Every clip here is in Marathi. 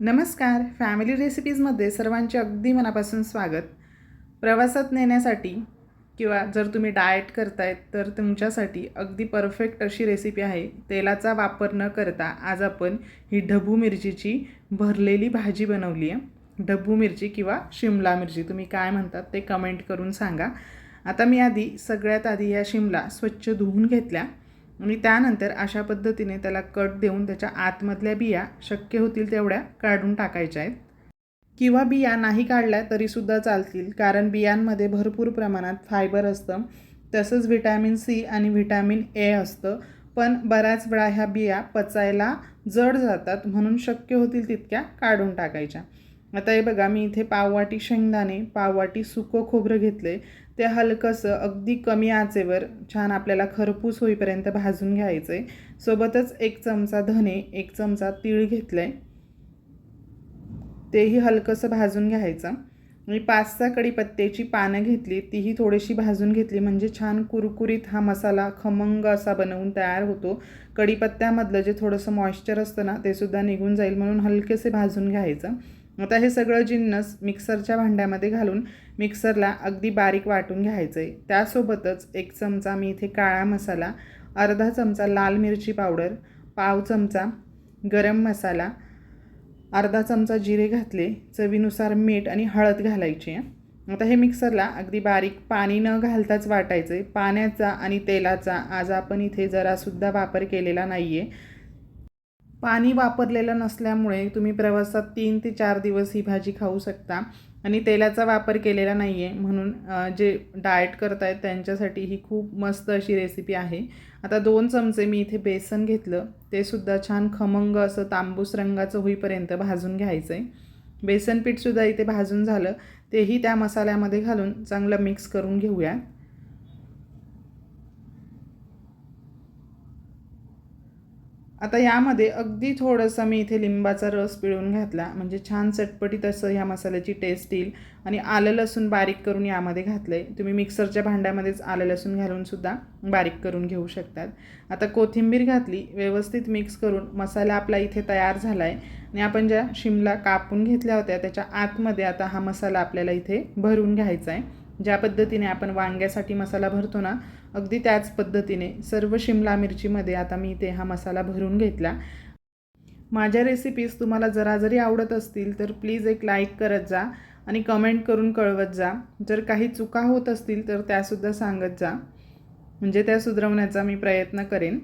नमस्कार. फॅमिली रेसिपीजमध्ये सर्वांचे अगदी मनापासून स्वागत. प्रवासात नेण्यासाठी किंवा जर तुम्ही डाएट करतायत तर तुमच्यासाठी अगदी परफेक्ट अशी रेसिपी आहे. तेलाचा वापर न करता आज आपण ही ढबू मिरचीची भरलेली भाजी बनवली आहे ढबू मिरची किंवा शिमला मिरची तुम्ही काय म्हणतात ते कमेंट करून सांगा. आता मी आधी सगळ्यात आधी या शिमला स्वच्छ धुवून घेतल्या. आणि त्यानंतर अशा पद्धतीने त्याला कट देऊन त्याच्या आतमधल्या बिया शक्य होतील तेवढ्या काढून टाकायच्या आहेत. किंवा बिया नाही काढल्या तरीसुद्धा चालतील कारण बियांमध्ये भरपूर प्रमाणात फायबर असतं. तसंच व्हिटॅमिन सी आणि व्हिटॅमिन ए असतं. पण बऱ्याच वेळा ह्या बिया पचायला जड जातात म्हणून शक्य होतील तितक्या काढून टाकायच्या. आता हे बघा मी इथे पाववाटी शेंगदाणे पाववाटी सुकं खोबरं घेतले ते हलकंसं अगदी कमी आचेवर छान आपल्याला खरपूस होईपर्यंत भाजून घ्यायचं. आहे सोबतच एक चमचा धने एक चमचा तीळ घेतलं आहे तेही हलकंसं भाजून घ्यायचं. मी पाच सहा कढीपत्त्याची पानं घेतली तीही थोडीशी भाजून घेतली. म्हणजे छान कुरकुरीत हा मसाला खमंग असा बनवून तयार होतो. कढीपत्त्यामधलं जे थोडंसं मॉइश्चर असतं ना ते सुद्धा निघून जाईल म्हणून हलकेसे भाजून घ्यायचं. आता हे सगळं जिन्नस मिक्सरच्या भांड्यामध्ये घालून मिक्सरला अगदी बारीक वाटून घ्यायचं आहे त्यासोबतच एक चमचा मी इथे काळा मसाला अर्धा चमचा लाल मिरची पावडर पाव चमचा गरम मसाला अर्धा चमचा जिरे घातले चवीनुसार मीठ आणि हळद घालायची. आहे आता हे मिक्सरला अगदी बारीक पाणी न घालताच वाटायचं आहे पाण्याचा आणि तेलाचा आज आपण इथे जरासुद्धा वापर केलेला नाही आहे पाणी वापरलेलं नसल्यामुळे तुम्ही प्रवासात तीन ते चार दिवस ही भाजी खाऊ शकता. आणि तेलाचा वापर केलेला नाही आहे म्हणून जे डाएट करतायत त्यांच्यासाठी ही खूप मस्त अशी रेसिपी आहे. आता दोन चमचे मी इथे बेसन घेतलं. ते सुद्धा छान खमंग असं तांबूस रंगाचं होईपर्यंत भाजून घ्यायचं आहे बेसन पीठसुद्धा इथे भाजून झालं. तेही त्या मसाल्यामध्ये घालून चांगलं मिक्स करून घेऊया. आता यामध्ये अगदी थोडंसं मी इथे लिंबाचा रस पिळून घातला. म्हणजे छान चटपटीत असं ह्या मसाल्याची टेस्ट येईल. आणि आलं लसूण बारीक करून यामध्ये घातलं आहे तुम्ही मिक्सरच्या भांड्यामध्येच आलं लसूण घालूनसुद्धा बारीक करून घेऊ शकतात. आता कोथिंबीर घातली व्यवस्थित मिक्स करून मसाला आपला इथे तयार झाला आहे आणि आपण ज्या शिमला कापून घेतल्या होत्या त्याच्या आतमध्ये आता हा मसाला आपल्याला इथे भरून घ्यायचा आहे ज्या पद्धतीने आपण वांग्यासाठी मसाला भरतो ना अगदी त्याच पद्धतीने सर्व शिमला मिरचीमध्ये आता मी ते हा मसाला भरून घेतला. माझ्या रेसिपीज तुम्हाला जरा जरी आवडत असतील तर प्लीज एक लाईक करत जा आणि कमेंट करून कळवत जा. जर काही चुका होत असतील तर त्यासुद्धा सांगत जा. म्हणजे त्या सुधरवण्याचा मी प्रयत्न करेन.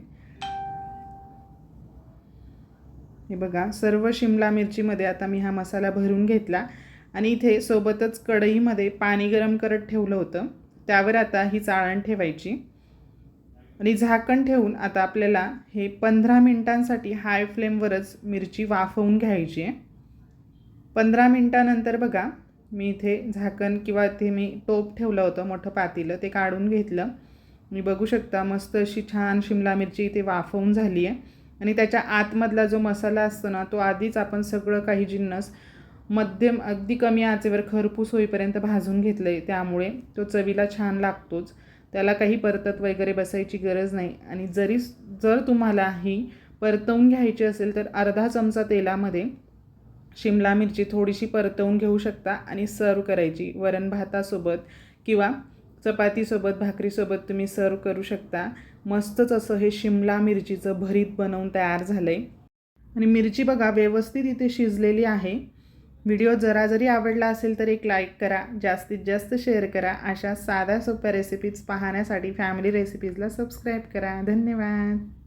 हे बघा सर्व शिमला मिरचीमध्ये आता मी हा मसाला भरून घेतला. आणि इथे सोबतच कढईमध्ये पाणी गरम करत ठेवलं होतं. त्यावर आता ही चाळण ठेवायची. आणि झाकण ठेवून आता आपल्याला हे पंधरा मिनटांसाठी हाय फ्लेमवरच मिरची वाफवून घ्यायची आहे. पंधरा मिनटानंतर बघा मी इथे झाकण किंवा ते मी टोप ठेवलं होतं मोठं पातीलं ते काढून घेतलं. मी बघू शकता मस्त अशी छान शिमला मिरची इथे वाफवून झाली आहे. आणि त्याच्या आतमधला जो मसाला असतो ना तो आधीच आपण सगळं काही जिन्नस मध्यम अगदी कमी आचेवर खरपूस होईपर्यंत भाजून घेतलं आहे त्यामुळे तो चवीला छान लागतोच. त्याला काही परतत वगैरे बसायची गरज नाही. आणि जरी जर तुम्हाला ही परतवून घ्यायची असेल तर अर्धा चमचा तेलामध्ये शिमला मिरची थोडीशी परतवून घेऊ शकता आणि सर्व करायची. वरण भातासोबत किंवा चपातीसोबत भाकरीसोबत तुम्ही सर्व करू शकता. मस्तच असं हे शिमला मिरचीचं भरीत बनवून तयार झालं आहे आणि मिरची बघा व्यवस्थित इथे शिजलेली आहे. व्हिडिओ जरा जरी आवडला असेल तर एक लाईक करा जास्तीत जास्त शेअर करा अशा साध्या सोप्या रेसिपीज पाहण्यासाठी फॅमिली रेसिपीजला सबस्क्राईब करा. धन्यवाद.